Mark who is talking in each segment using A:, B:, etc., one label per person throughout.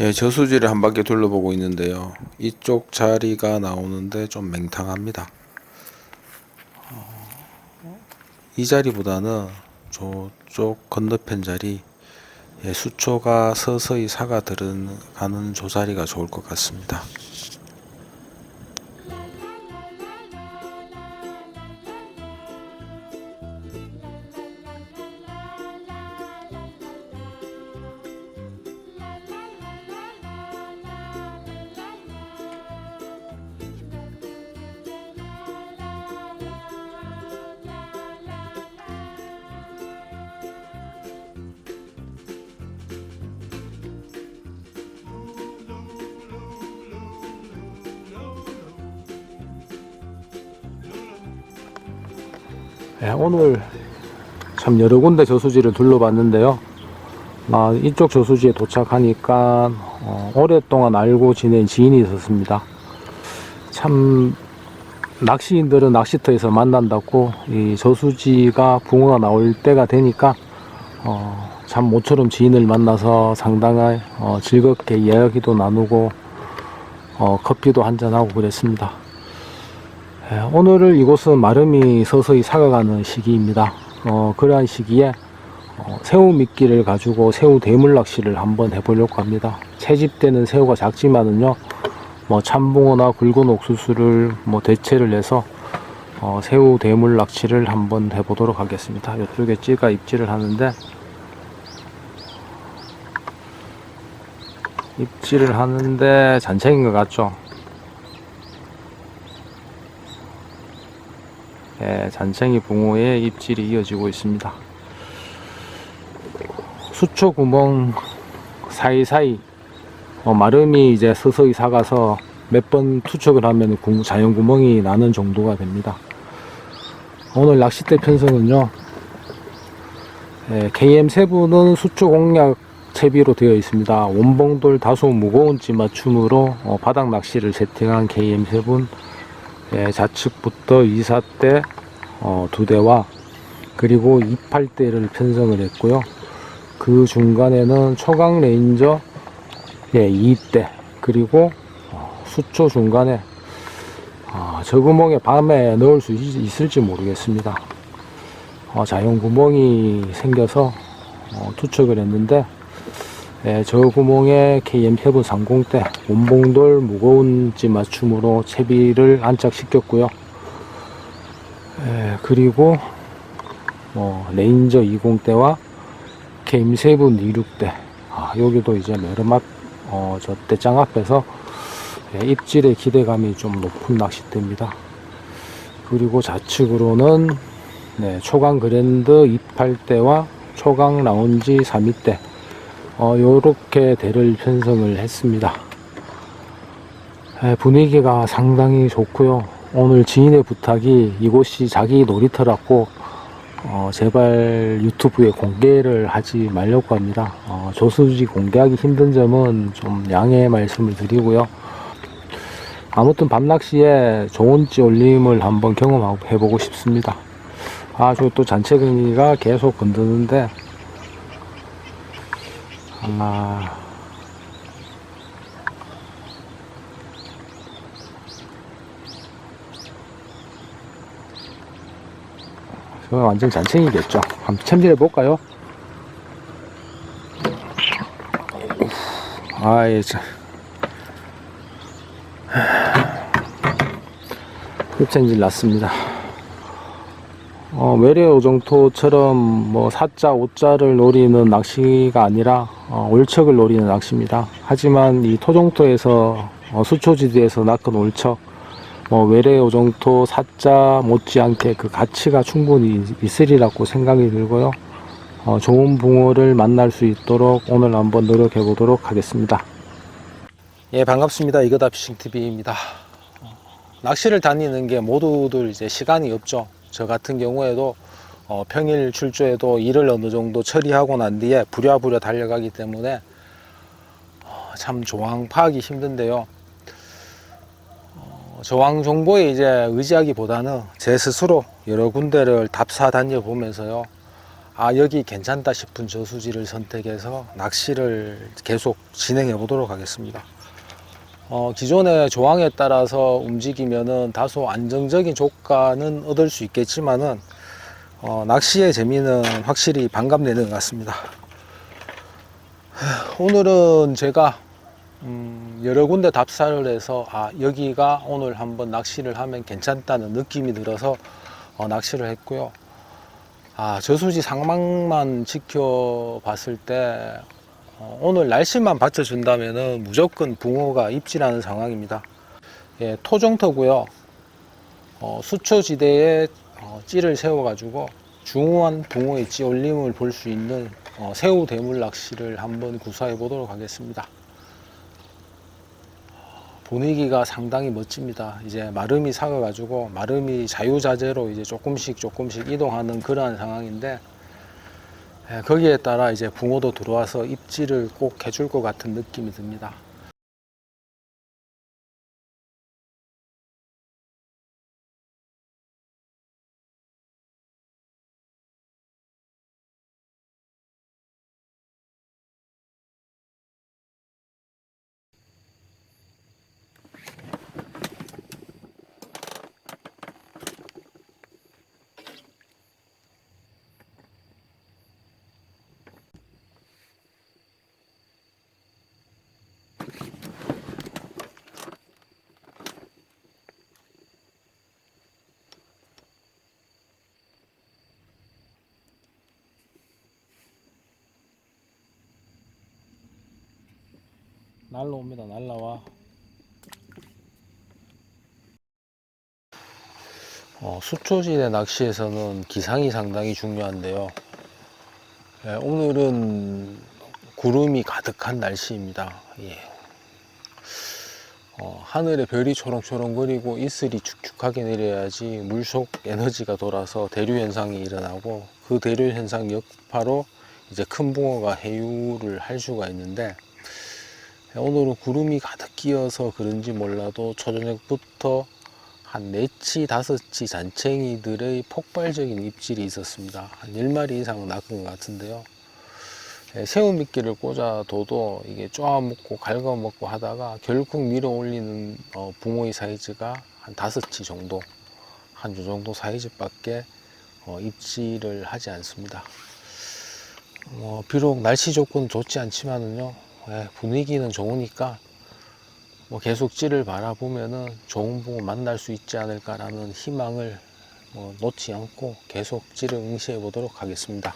A: 예, 저수지를 한 바퀴 둘러보고 있는데요. 이쪽 자리가 나오는데 좀 맹탕합니다. 어, 이 자리보다는 저쪽 건너편 자리, 예, 수초가 서서히 사가 들어가는 저 자리가 좋을 것 같습니다.
B: 예, 오늘 참 여러 군데 저수지를 둘러봤는데요. 아, 이쪽 저수지에 도착하니까 어, 오랫동안 알고 지낸 지인이 있었습니다. 참 낚시인들은 낚시터에서 만난다고 이 저수지가 붕어가 나올 때가 되니까 어, 참 모처럼 지인을 만나서 상당히 어, 즐겁게 이야기도 나누고 어, 커피도 한잔하고 그랬습니다. 예, 오늘을 이곳은 마름이 서서히 사가가는 시기입니다. 어, 그러한 시기에 어, 새우 미끼를 가지고 새우 대물 낚시를 한번 해보려고 합니다. 채집되는 새우가 작지만은요, 뭐 참붕어나 굵은 옥수수를 뭐 대체를 해서 어, 새우 대물 낚시를 한번 해보도록 하겠습니다. 이쪽에 찌가 입질을 하는데 입질을 하는데 잔챙인 것 같죠? 잔챙이 붕어의 입질이 이어지고 있습니다. 수초 구멍 사이사이 어, 마름이 이제 서서히 사가서 몇 번 투척을 하면 구- 자연 구멍이 나는 정도가 됩니다. 오늘 낚싯대 편성은요. 예, KM 세부는 수초 공략 채비로 되어 있습니다. 원봉돌 다소 무거운 찌 맞춤으로 어, 바닥 낚시를 세팅한 KM 세분 예, 좌측부터 2사대 어, 두 대와 그리고 28대를 편성을 했고요. 그 중간에는 초강 레인저 예, 2대 그리고 어, 수초 중간에 아, 저 구멍에 밤에 넣을 수 있, 있을지 모르겠습니다. 어, 자연 구멍이 생겨서 어, 투척을 했는데 예, 저 구멍에 KM7 30대 원봉돌 무거운 찌 맞춤으로 채비를 안착시켰고요. 예, 그리고 뭐 레인저 20대와 KM7 26대 아, 여기도 이제 메르맛 어, 저 대장 앞에서 예, 입질의 기대감이 좀 높은 낚싯대입니다. 그리고 좌측으로는 네, 초강 그랜드 28대와 초강 라운지 32대 어, 요렇게 대를 편성을 했습니다. 예, 분위기가 상당히 좋고요. 오늘 지인의 부탁이 이곳이 자기 놀이터라고 어, 제발 유튜브에 공개를 하지 말려고 합니다. 어, 조수지 공개하기 힘든 점은 좀 양해 말씀을 드리고요. 아무튼 밤낚시에 좋은 찌 올림을 한번 경험해 보고 싶습니다. 아, 저또 잔채갱이가 계속 건드는데, 아, 저 완전 잔챙이겠죠. 한번 챔질해 볼까요? 아 예 참. 흡챔질 났습니다. 어, 외래 오정토처럼 뭐 4자, 5자를 노리는 낚시가 아니라 어, 올척을 노리는 낚시입니다. 하지만 이 토종토에서 어, 수초지대에서 낚은 올척 뭐 외래 오정토 사자 못지않게 그 가치가 충분히 있으리라고 생각이 들고요. 어, 좋은 붕어를 만날 수 있도록 오늘 한번 노력해 보도록 하겠습니다. 예, 반갑습니다. 이거다 피싱 TV입니다. 낚시를 다니는 게 모두들 이제 시간이 없죠. 저 같은 경우에도 어, 평일 출조에도 일을 어느 정도 처리하고 난 뒤에 부랴부랴 달려가기 때문에 어, 참 조항 파악이 힘든데요. 저항 정보에 이제 의지하기보다는 제 스스로 여러 군데를 답사 다녀 보면서요.
A: 아 여기 괜찮다 싶은 저수지를 선택해서 낚시를 계속 진행해 보도록 하겠습니다. 어, 기존의 조항에 따라서 움직이면은 다소 안정적인 조가는 얻을 수 있겠지만은 어, 낚시의 재미는 확실히 반감되는 것 같습니다. 하, 오늘은 제가 음, 여러 군데 답사를 해서 아 여기가 오늘 한번 낚시를 하면 괜찮다는 느낌이 들어서 어, 낚시를 했고요. 아 저수지 상망만 지켜봤을 때 어, 오늘 날씨만 받쳐준다면은 무조건 붕어가 입질하는 상황입니다. 예, 토종터고요. 어, 수초지대에 어, 찌를 세워가지고 중후한 붕어의 찌 올림을 볼 수 있는 어, 새우 대물 낚시를 한번 구사해 보도록 하겠습니다. 분위기가 상당히 멋집니다. 이제 마름이 사가가지고 마름이 자유자재로 이제 조금씩 조금씩 이동하는 그러한 상황인데 예, 거기에 따라 이제 붕어도 들어와서 입질을 꼭 해줄 것 같은 느낌이 듭니다. 날라옵니다. 날라와. 어, 수초지대 낚시에서는 기상이 상당히 중요한데요. 예, 오늘은 구름이 가득한 날씨입니다. 예. 어, 하늘에 별이 초롱초롱거리고 이슬이 축축하게 내려야지 물속 에너지가 돌아서 대류 현상이 일어나고 그 대류 현상 여파로 이제 큰 붕어가 해유를 할 수가 있는데 오늘은 구름이 가득 끼어서 그런지 몰라도 초저녁부터 한 네치 다섯치 잔챙이들의 폭발적인 입질이 있었습니다. 한 10마리 이상은 낚은 것 같은데요. 예, 새우 미끼를 꽂아둬도 이게 쪼아먹고 갉아먹고 하다가 결국 밀어 올리는 어, 붕어의 사이즈가 한 다섯치 정도, 한 요 정도 사이즈밖에 어, 입질을 하지 않습니다. 어, 비록 날씨 조건 좋지 않지만은요, 예, 분위기는 좋으니까 뭐 계속 찌를 바라보면은 좋은 붕어 만날 수 있지 않을까라는 희망을 뭐 놓지 않고 계속 찌를 응시해 보도록 하겠습니다.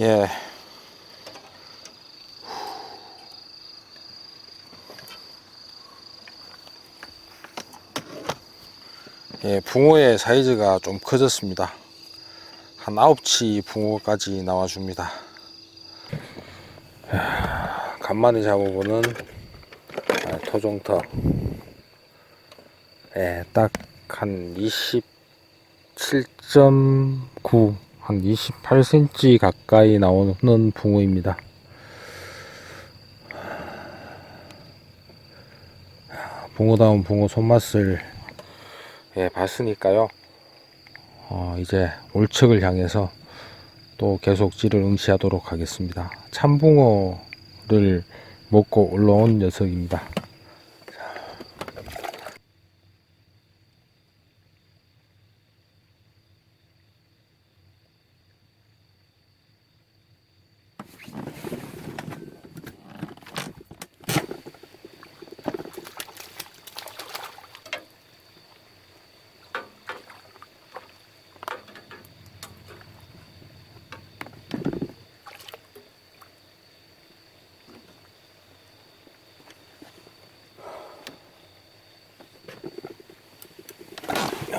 A: 예. 예, 붕어의 사이즈가 좀 커졌습니다. 한 9치 붕어까지 나와줍니다. 야, 간만에 잡아보는 아, 토종터. 예, 딱 한 27.9, 한 28cm 가까이 나오는 붕어입니다. 붕어다운 붕어 손맛을 예, 봤으니까요. 어, 이제 올척을 향해서 또 계속 찌를 응시하도록 하겠습니다. 참붕어를 먹고 올라온 녀석입니다.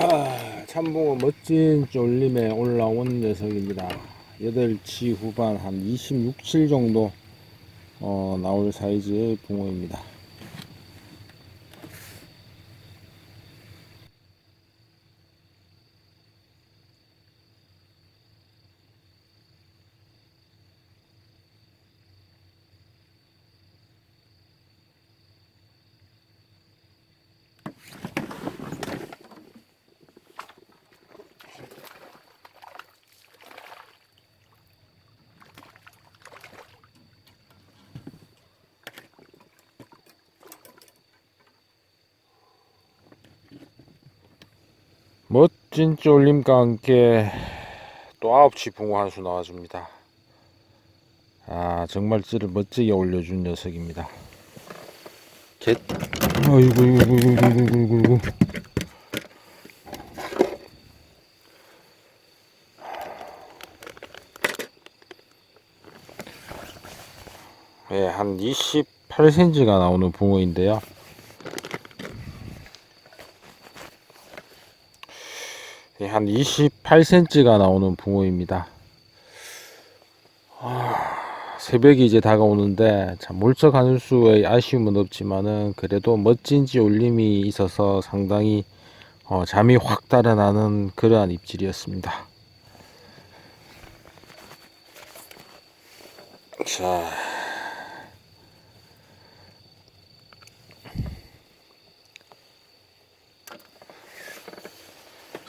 A: 아, 참붕어 멋진 쫄림에 올라온 녀석입니다. 8치 후반 한 26, 7 정도 어, 나올 사이즈의 붕어입니다. 멋진 쫄림과 함께 또 아홉치 붕어 한 수 나와줍니다. 아 정말 찌를 멋지게 올려준 녀석입니다. 개 아이고 이고 이고 이고 이고 이고 예, 한 28cm가 나오는 붕어인데요. 한 28cm가 나오는 붕어입니다. 아, 새벽이 이제 다가오는데 참 몰척하는 수에 아쉬움은 없지만은 그래도 멋진 지 올림이 있어서 상당히 어, 잠이 확 달아나는 그러한 입질이었습니다. 자.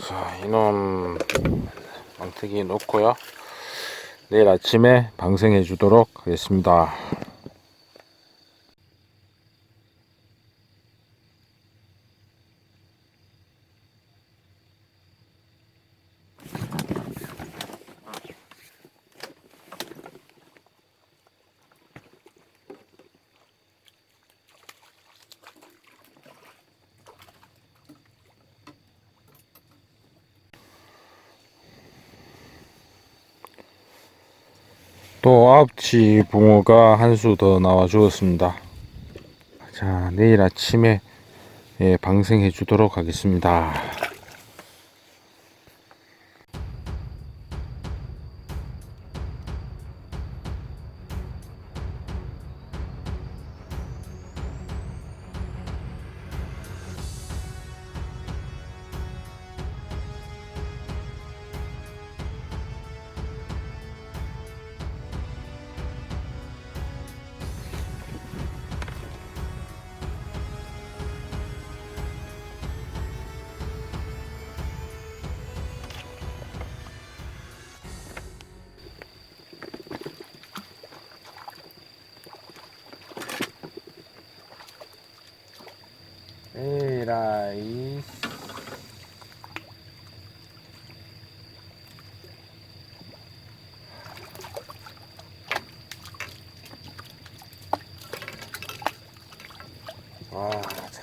A: 자, 이놈 망태기 놓고요. 내일 아침에 방생해 주도록 하겠습니다. 또 아홉치 붕어가 한 수 더 나와 주었습니다. 자, 내일 아침에 예, 방생해 주도록 하겠습니다.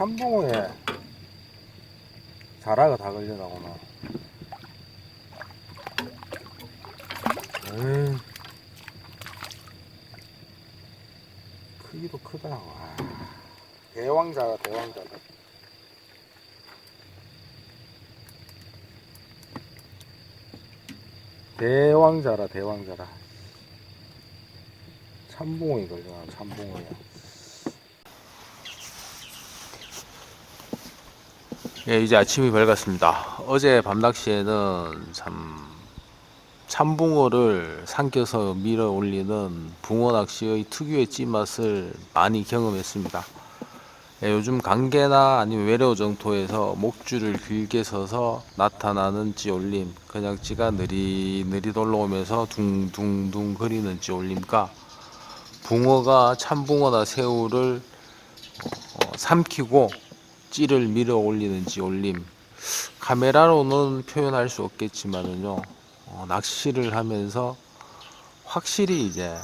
A: 참붕어에 자라가 다 걸려 나오나. 에이, 크기도 크다. 와. 대왕자가 대왕자다. 대왕자라 대왕자라.
B: 참붕어이 걸려 참붕어야 예 이제 아침이 밝았습니다. 어제 밤 낚시에는 참 참붕어를 삼켜서 밀어 올리는 붕어 낚시의 특유의 찌맛을 많이 경험했습니다. 예, 요즘 강계나 아니면 외래어 정토에서 목줄을 길게 서서 나타나는 찌올림 그냥 찌가 느리느리 올라오면서 둥둥둥 거리는 찌올림과 붕어가 참붕어나 새우를 어, 삼키고 찌를 밀어 올리는 찌올림 카메라로는 표현할 수 없겠지만은요 어, 낚시를 하면서 확실히 이제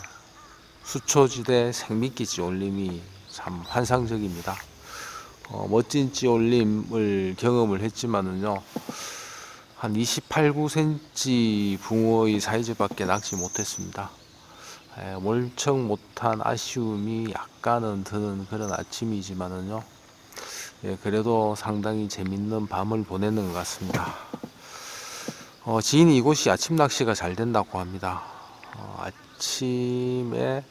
B: 수초지대 생미끼 찌올림이 참 환상적입니다. 어, 멋진 찌 올림을 경험을 했지만은요, 한 28, 9cm 붕어의 사이즈밖에 낚시 못했습니다. 에, 멀쩡 못한 아쉬움이 약간은 드는 그런 아침이지만은요, 예, 그래도 상당히 재밌는 밤을 보내는 것 같습니다. 어, 지인이 이곳이 아침 낚시가 잘 된다고 합니다. 어, 아침에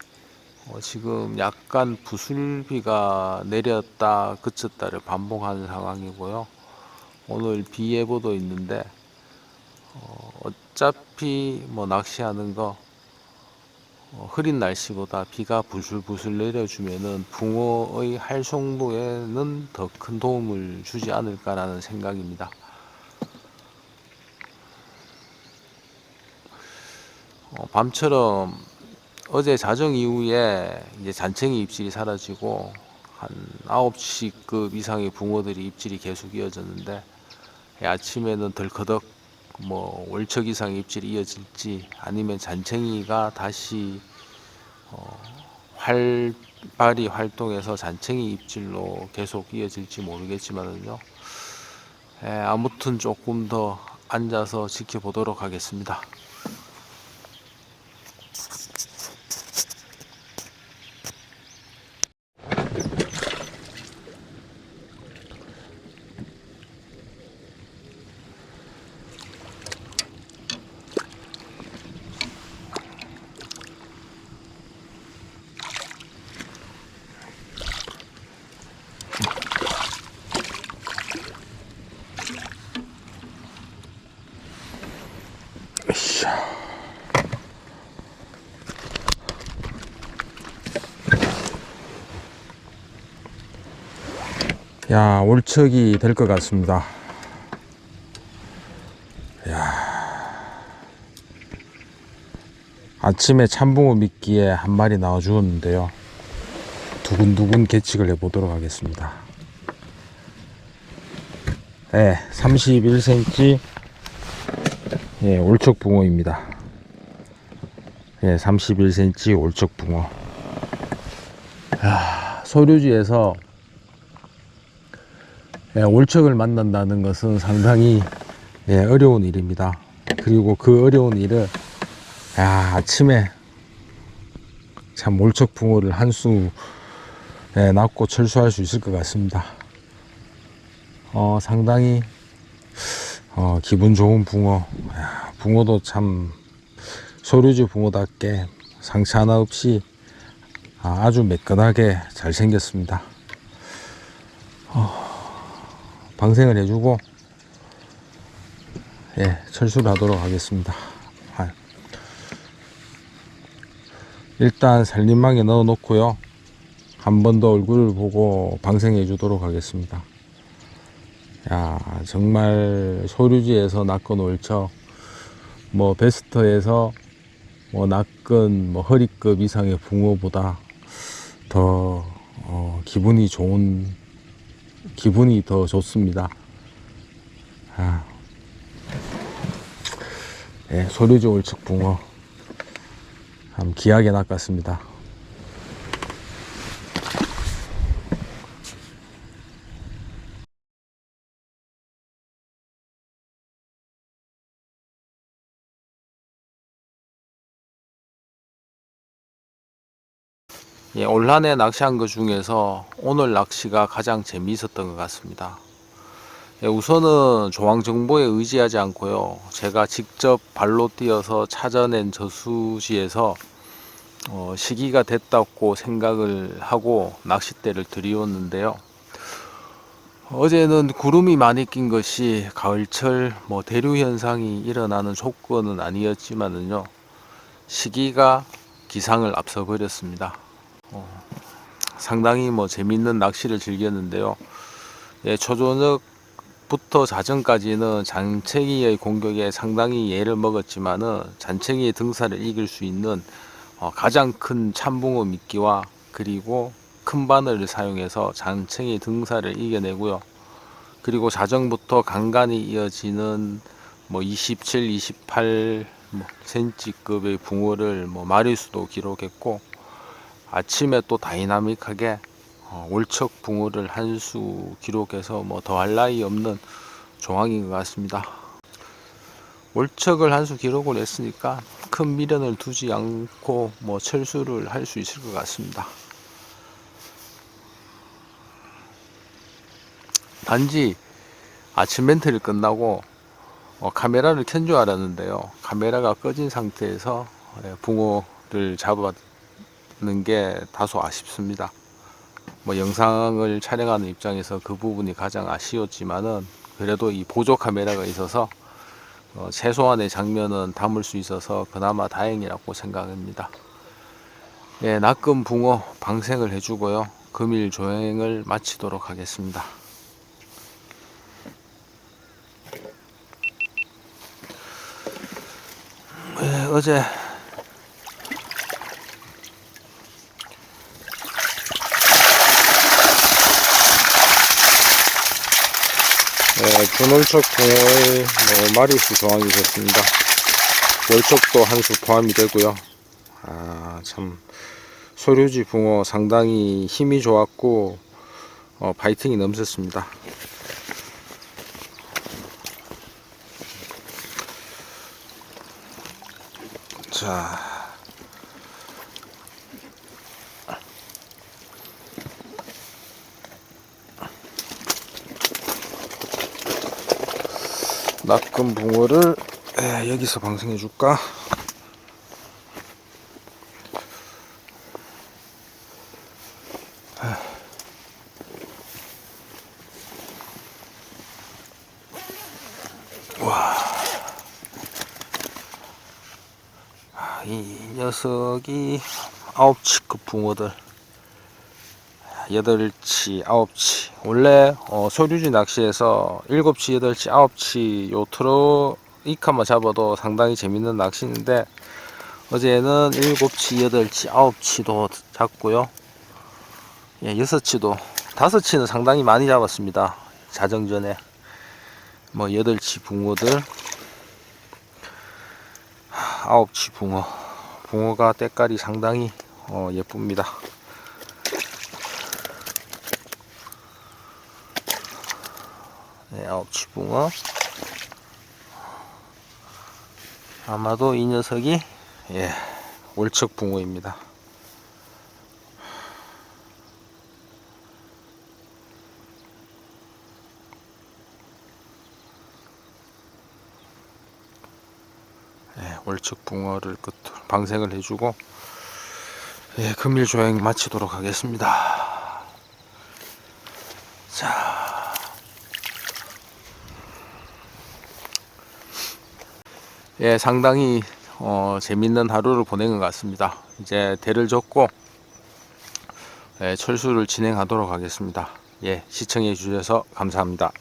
B: 어, 지금 약간 부슬비가 내렸다 그쳤다를 반복하는 상황이고요. 오늘 비 예보도 있는데 어, 어차피 뭐 낚시하는 거 어, 흐린 날씨보다 비가 부슬부슬 내려주면은 붕어의 활송도에는 더 큰 도움을 주지 않을까라는 생각입니다. 어, 밤처럼 어제 자정 이후에 이제 잔챙이 입질이 사라지고 한 9시급 이상의 붕어들이 입질이 계속 이어졌는데 예, 아침에는 덜커덕 뭐 월척 이상 입질이 이어질지 아니면 잔챙이가 다시 어, 활발히 활동해서 잔챙이 입질로 계속 이어질지 모르겠지만은요. 예, 아무튼 조금 더 앉아서 지켜보도록 하겠습니다. 야, 올척이 될 것 같습니다. 야. 아침에 참붕어 미끼에 한 마리 나와 주었는데요. 두근두근 계측을 해보도록 하겠습니다. 네, 31cm 예, 올척 붕어입니다. 예, 31cm 올척 붕어. 야, 소류지에서 예, 올척을 만난다는 것은 상당히 예, 어려운 일입니다. 그리고 그 어려운 일을 야, 아침에 참 올척 붕어를 한수 예, 낚고 철수할 수 있을 것 같습니다. 어, 상당히 어, 기분 좋은 붕어. 야, 붕어도 참 소류지 붕어답게 상처 하나 없이 아, 아주 매끈하게 잘 생겼습니다. 방생을 해주고 예 철수를 하도록 하겠습니다. 아. 일단 살림망에 넣어 놓고요. 한 번 더 얼굴을 보고 방생해 주도록 하겠습니다. 야 정말 소류지에서 낚은 올척 뭐 베스터에서 뭐 낚은 뭐 허리급 이상의 붕어보다 더 어, 기분이 좋은 기분이 더 좋습니다. 아. 예, 소류지 올척 붕어. 참 귀하게 낚았습니다. 예, 올 한해 낚시한 것 중에서 오늘 낚시가 가장 재미있었던 것 같습니다. 예, 우선은 조항 정보에 의지하지 않고요. 제가 직접 발로 뛰어서 찾아낸 저수지에서 어, 시기가 됐다고 생각을 하고 낚싯대를 들이웠는데요. 어제는 구름이 많이 낀 것이 가을철 뭐 대류 현상이 일어나는 조건은 아니었지만은요 시기가 기상을 앞서 버렸습니다. 어, 상당히 뭐 재밌는 낚시를 즐겼는데요. 예, 초저녁부터 자정까지는 잔챙이의 공격에 상당히 예를 먹었지만은 잔챙이의 등사를 이길 수 있는 어, 가장 큰 참붕어 미끼와 그리고 큰 바늘을 사용해서 잔챙이 등사를 이겨내고요. 그리고 자정부터 간간히 이어지는 뭐 27, 28뭐 붕어를 뭐 마리수도 기록했고 아침에 또 다이나믹하게 어, 월척 붕어를 한 수 기록해서 뭐 더할 나위 없는 조항인 것 같습니다. 월척을 한 수 기록을 했으니까 큰 미련을 두지 않고 뭐 철수를 할 수 있을 것 같습니다. 단지 아침 멘트를 끝나고 어, 카메라를 켠 줄 알았는데요. 카메라가 꺼진 상태에서 예, 붕어를 잡 았는 게 다소 아쉽습니다. 뭐 영상을 촬영하는 입장에서 그 부분이 가장 아쉬웠지만은 그래도 이 보조 카메라가 있어서 어, 최소한의 장면은 담을 수 있어서 그나마 다행이라고 생각합니다. 예, 낙금 붕어 방생을 해주고요. 금일 조행을 마치도록 하겠습니다. 예, 어제 분월척 붕어의 뭐 마리수 조항이 있었습니다. 월척도 한 수 포함이 되고요. 아, 참 소류지 붕어 상당히 힘이 좋았고 어, 파이팅이 넘쳤습니다. 자, 낙금 붕어를 에, 여기서 방생해 줄까? 아, 이 녀석이 아홉 치급 붕어들. 여덟 치 아홉 치 원래 어, 소류지 낚시에서 일곱치 여덟치 아홉치 요 트로 이카만 잡아도 상당히 재밌는 낚시인데 어제는 일곱치 여덟치 아홉치도 잡고요. 예, 여섯치도 다섯치는 상당히 많이 잡았습니다. 자정전에. 뭐 여덟치 붕어들. 아홉치 붕어. 붕어가 때깔이 상당히 어, 예쁩니다 네, 아홉치 붕어 아마도 이 녀석이 예, 월척 붕어입니다 예, 월척 붕어를 끝으로 방생을 해주고 예, 금일 조행 마치도록 하겠습니다. 자, 예, 상당히 어, 재밌는 하루를 보낸 것 같습니다. 이제 대를 젓고 예, 철수를 진행하도록 하겠습니다. 예, 시청해 주셔서 감사합니다.